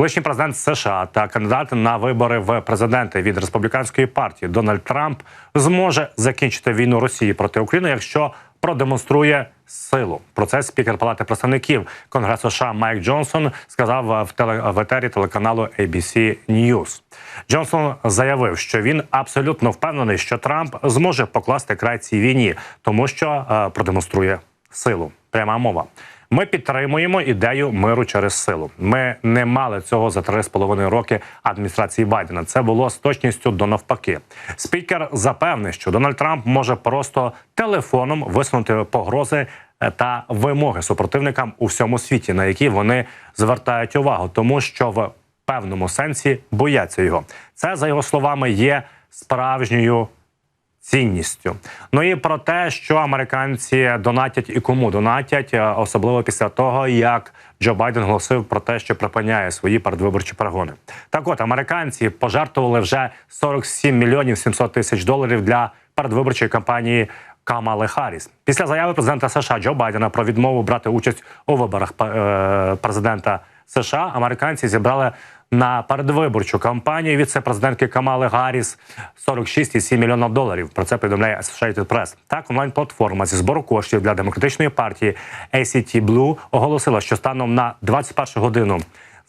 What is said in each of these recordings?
Колишній президент США та кандидат на вибори в президенти від республіканської партії Дональд Трамп зможе закінчити війну Росії проти України, якщо продемонструє силу. Про це спікер Палати представників Конгресу США Майк Джонсон сказав в теле в етері телеканалу ABC News. Джонсон заявив, що він абсолютно впевнений, що Трамп зможе покласти край цій війні, тому що е, продемонструє силу. Пряма мова. Ми підтримуємо ідею миру через силу. Ми не мали цього за три з половиною роки адміністрації Байдена. Це було з точністю до навпаки. Спікер запевнив, що Дональд Трамп може просто телефоном висунути погрози е, та вимоги супротивникам у всьому світі, на які вони звертають увагу, тому що в певному сенсі бояться його. Це за його словами є справжньою цінністю. Ну і про те, що американці донатять і кому донатять, е, особливо після того, як Джо Байден голосив про те, що припиняє свої передвиборчі перегони. Так, от американці пожертвували вже 47 мільйонів 700 тисяч доларів для передвиборчої кампанії. Камали Харріс. після заяви президента США Джо Байдена про відмову брати участь у виборах е, президента США. Американці зібрали на передвиборчу кампанію віце-президентки Камали Гарріс 46,7 мільйона доларів. Про це повідомляє Associated Press. Так, онлайн-платформа зі збору коштів для демократичної партії ACT Blue оголосила, що станом на 21 годину.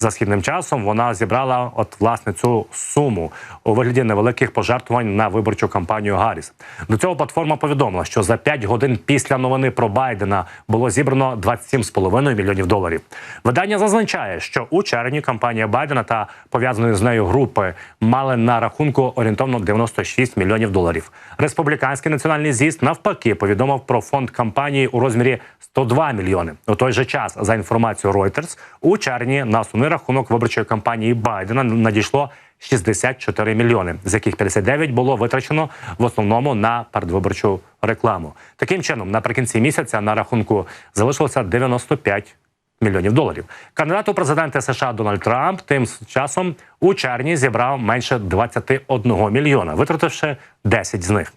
За східним часом вона зібрала от власне цю суму у вигляді невеликих пожертвувань на виборчу кампанію Гарріс. До цього платформа повідомила, що за 5 годин після новини про Байдена було зібрано 27,5 мільйонів доларів. Видання зазначає, що у червні кампанія Байдена та пов'язаної з нею групи мали на рахунку орієнтовно 96 мільйонів доларів. Республіканський національний з'їзд навпаки повідомив про фонд кампанії у розмірі 102 мільйони. У той же час, за інформацією Reuters, у червні на основний рахунок виборчої кампанії Байдена надійшло 64 мільйони, з яких 59 було витрачено в основному на передвиборчу рекламу. Таким чином, наприкінці місяця на рахунку залишилося 95 мільйонів доларів. Кандидат у президенти США Дональд Трамп тим часом у червні зібрав менше 21 мільйона, витративши 10 з них.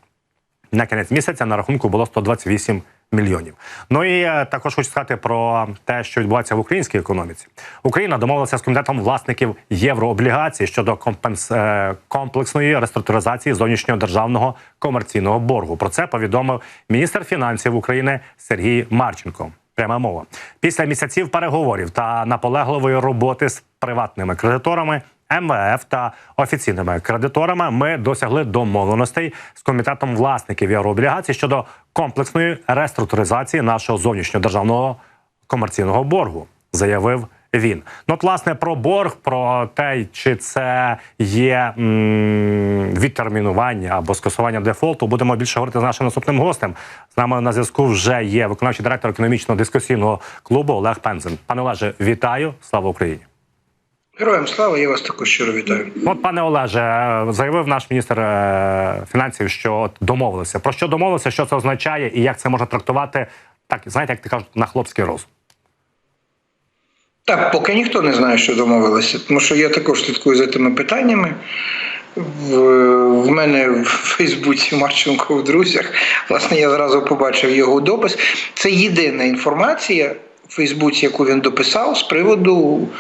На кінець місяця на рахунку було 128 мільйонів. Ну і е, також хочу сказати про те, що відбувається в українській економіці. Україна домовилася з комітетом власників єврооблігацій щодо компенс... е, комплексної реструктуризації зовнішнього державного комерційного боргу. Про це повідомив міністр фінансів України Сергій Марченко. Пряма мова після місяців переговорів та наполегливої роботи з приватними кредиторами. МВФ та офіційними кредиторами ми досягли домовленостей з комітетом власників єврооблігацій щодо комплексної реструктуризації нашого зовнішнього державного комерційного боргу, заявив він. Ну, от, власне, про борг, про те, чи це є м, відтермінування або скасування дефолту, будемо більше говорити з нашим наступним гостем. З нами на зв'язку вже є виконавчий директор економічного дискусійного клубу Олег Пензен. Пане Олеже, вітаю! Слава Україні! Героям слава, я вас також щиро вітаю. От, пане Олеже, заявив наш міністр е, фінансів, що от домовилися. Про що домовилися, що це означає, і як це можна трактувати, так знаєте, як ти кажуть, на хлопський розум. Так, поки ніхто не знає, що домовилися, тому що я також слідкую за тими питаннями. В, в мене в Фейсбуці Марченко в друзях. Власне, я зразу побачив його допис. Це єдина інформація в Фейсбуці, яку він дописав з приводу е,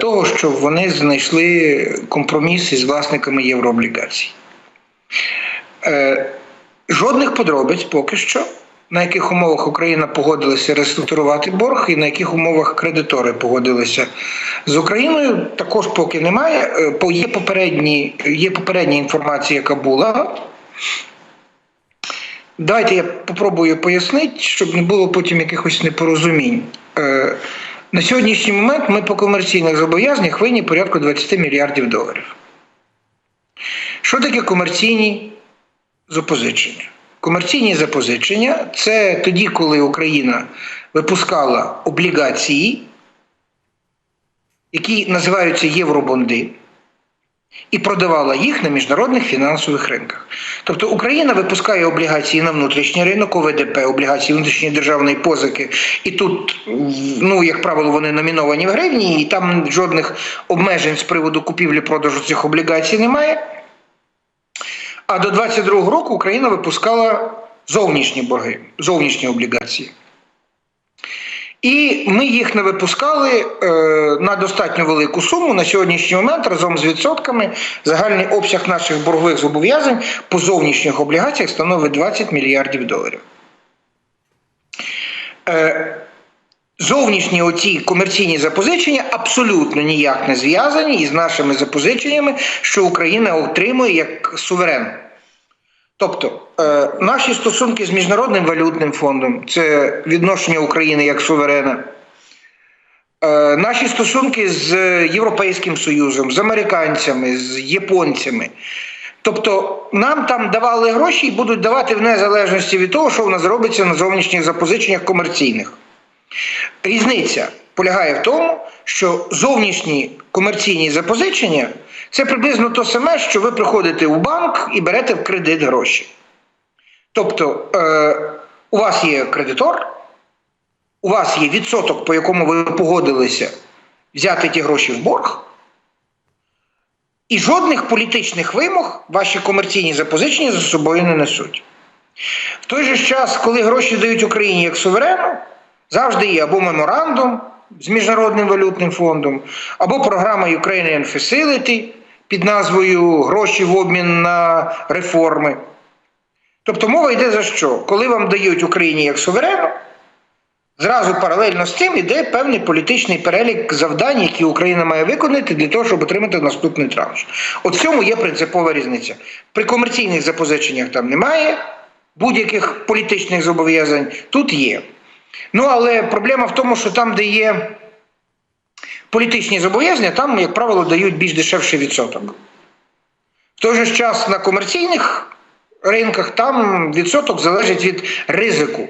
того, що вони знайшли компроміс із власниками єврооблігацій. Е, жодних подробиць поки що на яких умовах Україна погодилася реструктурувати борг, і на яких умовах кредитори погодилися з Україною, також поки немає. Е, Є попередні, є попередня інформація, яка була. Давайте я попробую пояснити, щоб не було потім якихось непорозумінь. На сьогоднішній момент ми по комерційних зобов'язаннях винні порядку 20 мільярдів доларів. Що таке комерційні запозичення? Комерційні запозичення це тоді, коли Україна випускала облігації, які називаються євробонди, і продавала їх на міжнародних фінансових ринках. Тобто Україна випускає облігації на внутрішній ринок, ОВДП, облігації внутрішньої державної позики, і тут, ну, як правило, вони номіновані в гривні, і там жодних обмежень з приводу купівлі-продажу цих облігацій немає. А до 22-го року Україна випускала зовнішні борги, зовнішні облігації. І ми їх не випускали е, на достатньо велику суму. На сьогоднішній момент разом з відсотками загальний обсяг наших боргових зобов'язань по зовнішніх облігаціях становить 20 мільярдів доларів. Е, Зовнішні оці комерційні запозичення абсолютно ніяк не зв'язані із нашими запозиченнями, що Україна отримує як суверен. Тобто е, наші стосунки з Міжнародним валютним фондом це відношення України як суверена. Е, наші стосунки з Європейським Союзом, з американцями, з японцями. Тобто нам там давали гроші і будуть давати в незалежності від того, що в нас робиться на зовнішніх запозиченнях комерційних. Різниця полягає в тому, що зовнішні комерційні запозичення це приблизно те саме, що ви приходите у банк і берете в кредит гроші. Тобто е, у вас є кредитор, у вас є відсоток, по якому ви погодилися взяти ті гроші в борг, і жодних політичних вимог ваші комерційні запозичення за собою не несуть. В той же час, коли гроші дають Україні як суверену, завжди є або меморандум з Міжнародним валютним фондом, або програма Ukrainian Facility під назвою Гроші в обмін на реформи. Тобто мова йде за що? Коли вам дають Україні як суверену, зразу паралельно з тим йде певний політичний перелік завдань, які Україна має виконати для того, щоб отримати наступний транш. От в цьому є принципова різниця. При комерційних запозиченнях там немає будь-яких політичних зобов'язань, тут є. Ну, але проблема в тому, що там, де є політичні зобов'язання, там, як правило, дають більш дешевший відсоток. В той же час на комерційних ринках там відсоток залежить від ризику.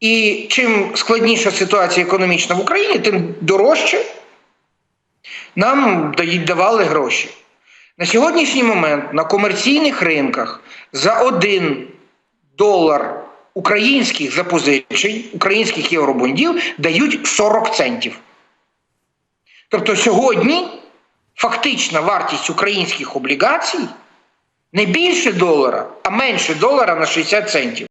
І чим складніша ситуація економічна в Україні, тим дорожче нам давали гроші. На сьогоднішній момент на комерційних ринках за один долар українських запозичень, українських євробондів дають 40 центів. Тобто сьогодні фактична вартість українських облігацій не більше долара, а менше долара на 60 центів.